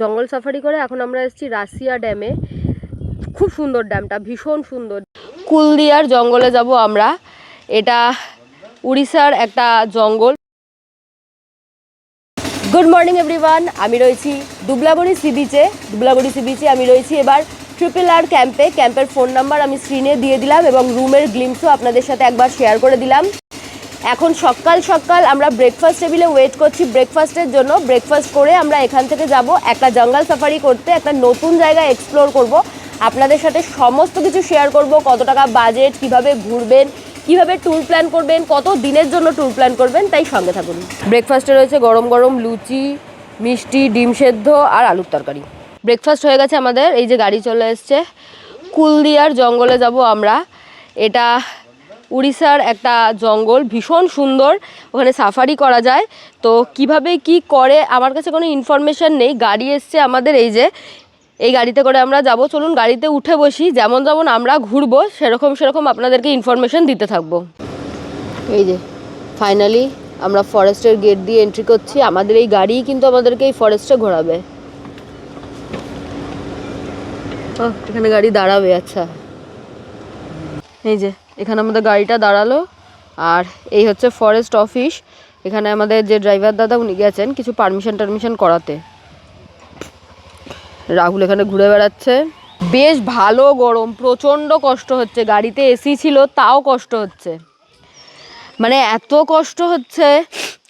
জঙ্গল সাফারি করে এখন আমরা এসেছি রাশিয়া ড্যামে। খুব সুন্দর ড্যামটা, ভীষণ সুন্দর। কুলদিয়ার জঙ্গলে যাব আমরা। এটা উড়িষ্যার একটা জঙ্গল। গুড মর্নিং এভরিওয়ান আমি রয়েছি দুবলাবড়ি সি বিচে দুবলাবড়ি সি বিচে আমি রয়েছি এবার ট্রিপল আর ক্যাম্পে ক্যাম্পের ফোন নাম্বার আমি স্ক্রিনে দিয়ে দিলাম এবং রুমের গ্লিমসও আপনাদের সাথে একবার শেয়ার করে দিলাম। এখন সকাল সকাল আমরা ব্রেকফাস্ট টেবিলে ওয়েট করছি ব্রেকফাস্টের জন্য। ব্রেকফাস্ট করে আমরা এখান থেকে যাব একটা জঙ্গল সাফারি করতে, একটা নতুন জায়গা এক্সপ্লোর করব। আপনাদের সাথে সমস্ত কিছু শেয়ার করব, কত টাকা বাজেট কীভাবে ঘুরবেন, কীভাবে ট্যুর প্ল্যান করবেন, কত দিনের জন্য ট্যুর প্ল্যান করবেন, তাই সঙ্গে থাকুন। ব্রেকফাস্টে রয়েছে গরম গরম লুচি, মিষ্টি, ডিম সেদ্ধ আর আলুর তরকারি। ব্রেকফাস্ট হয়ে গেছে আমাদের, এই যে গাড়ি চলে এসছে। কুলদিয়ার জঙ্গলে যাব আমরা। এটা উড়িষ্যার একটা জঙ্গল, ভীষণ সুন্দর, ওখানে সাফারি করা যায়। তো কীভাবে কি করে, আমার কাছে কোনো ইনফরমেশন নেই, গাড়ি এসছে আমাদের এই যে, এই গাড়িতে করে আমরা যাব। চলুন গাড়িতে উঠে বসি, যেমন যেমন আমরা ঘুরবো, সেরকম সেরকম আপনাদেরকে ইনফরমেশন দিতে থাকব। এই যে ফাইনালি আমরা ফরেস্টের গেট দিয়ে এন্ট্রি করছি। আমাদের এই গাড়িই কিন্তু আমাদেরকে এই ফরেস্টে ঘোরাবে। এখানে গাড়ি দাঁড়াবে আচ্ছা। এই যে এখানে আমাদের গাড়িটা দাঁড়াল। আর এই হচ্ছে ফরেস্ট অফিস এখানে আমাদের যে ড্রাইভার দাদা, উনি গেছেন কিছু পারমিশন টারমিশন করাতে। রাহুল এখানে ঘুরে বেড়াচ্ছে। বেশ ভালো গরম, প্রচণ্ড কষ্ট হচ্ছে। গাড়িতে এসি ছিল, তাও কষ্ট হচ্ছে। মানে এত কষ্ট হচ্ছে,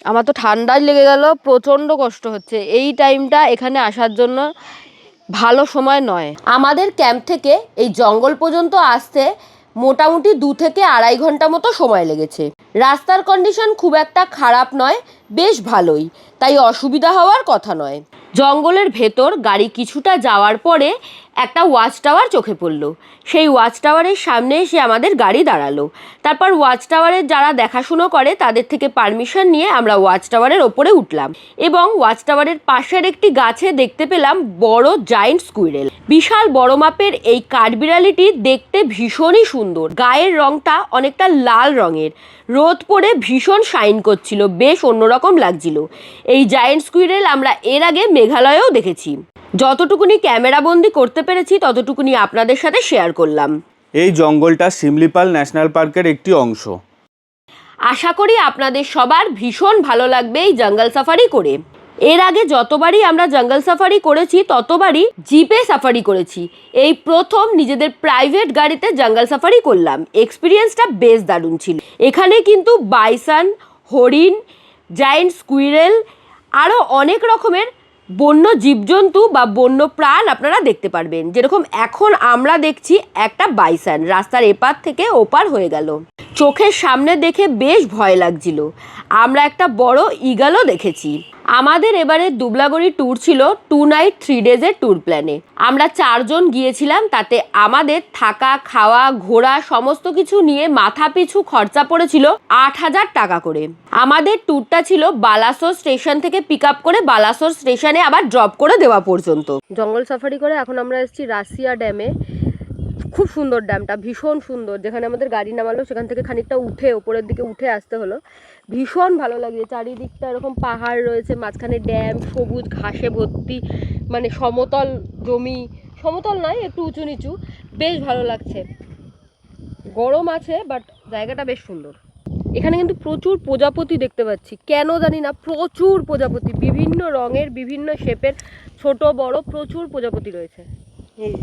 আমার তো ঠান্ডায় লেগে গেল, প্রচণ্ড কষ্ট হচ্ছে। এই টাইমটা এখানে আসার জন্য ভালো সময় নয়। আমাদের ক্যাম্প থেকে এই জঙ্গল পর্যন্ত আসতে মোটামুটি দু থেকে আড়াই ঘণ্টা মতো সময় লেগেছে। রাস্তার কন্ডিশন খুব একটা খারাপ নয়। বেশ ভালোই, তাই অসুবিধা হওয়ার কথা নয়। জঙ্গলের ভেতর গাড়ি কিছুটা যাওয়ার পরে একটা ওয়াচ টাওয়ার চোখে পড়ল। সেই ওয়াচ টাওয়ারের সামনে এসে আমাদের গাড়ি দাঁড়াল। তারপর ওয়াচ টাওয়ারের যারা দেখাশুনো করে, তাদের থেকে পারমিশন নিয়ে আমরা ওয়াচ টাওয়ারের ওপরে উঠলাম এবং ওয়াচ টাওয়ারের পাশের একটি গাছে দেখতে পেলাম বড় জায়েন্ট স্কুইরেল বিশাল বড় মাপের এই কাঠবিড়ালিটি দেখতে ভীষণই সুন্দর। গায়ের রংটা অনেকটা লাল রঙের। রোদ পড়ে ভীষণ শাইন করছিল, বেশ অন্যরকম লাগছিল। এই জায়েন্ট স্কুইরেল আমরা এর আগে মেঘালয়েও দেখেছি। যতটুকুনি ক্যামেরা বন্দি করতে পেরেছি ততটুকুনি আপনাদের সাথে শেয়ার করলাম। এই জঙ্গলটা শিমলিপাল ন্যাশনাল পার্কের একটি অংশ। আশা করি আপনাদের সবার ভীষণ ভালো লাগবে এই জঙ্গল সাফারি করে। এর আগে যতবারই আমরা জঙ্গল সাফারি করেছি ততবারই জিপে সাফারি করেছি। এই প্রথম নিজেদের প্রাইভেট গাড়িতে জঙ্গল সাফারি করলাম। এক্সপিরিয়েন্সটা বেশ দারুণ ছিল। এখানে কিন্তু বাইসান হরিণ জায়েন্ট স্কুইরেল আরও অনেক রকমের বন্য জীবজন্তু বা বন্য প্রাণ আপনারা দেখতে পারবেন। যেরকম এখন আমরা দেখছি একটা বাইসান রাস্তার এপার থেকে ওপার হয়ে গেল। চোখের সামনে দেখে বেশ ভয় লাগছিল। আমরা একটা বড় ইগালও দেখেছি। আমাদের এবারে দুবলাগড়ি ট্যুর ছিল টু নাইট থ্রি ডেজের ট্যুর প্ল্যানে আমরা চারজন গিয়েছিলাম, তাতে আমাদের থাকা, খাওয়া, ঘোরা সমস্ত কিছু নিয়ে মাথা পিছু খরচা পড়েছিল আট হাজার টাকা করে। আমাদের ট্যুরটা ছিল বালাসোর স্টেশন থেকে পিক আপ করে বালাসোর স্টেশনে আবার ড্রপ করে দেওয়া পর্যন্ত। জঙ্গল সাফারি করে এখন আমরা এসেছি রাশিয়া ড্যামে খুব সুন্দর ড্যামটা, ভীষণ সুন্দর। যেখানে আমাদের গাড়ি নামালো, সেখান থেকে খানিকটা উঠে, ওপরের দিকে উঠে আসতে হলো। ভীষণ ভালো লাগছে, চারিদিকটা এরকম পাহাড় রয়েছে, মাঝখানে ড্যাম, সবুজ ঘাসে ভর্তি মানে সমতল জমি, সমতল নয়, একটু উঁচু নিচু, বেশ ভালো লাগছে। গরম আছে, বাট জায়গাটা বেশ সুন্দর। এখানে কিন্তু প্রচুর প্রজাপতি দেখতে পাচ্ছি। কেন জানি না, প্রচুর প্রজাপতি, বিভিন্ন রঙের, বিভিন্ন শেপের ছোট, বড়, প্রচুর প্রজাপতি রয়েছে। এই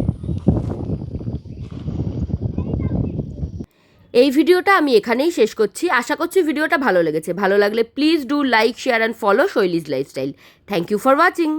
এই ভিডিওটা আমি এখানেই শেষ করছি। আশা করছি ভিডিওটা ভালো লেগেছে। ভালো লাগলে please do like share and follow Shoili's lifestyle thank you for watching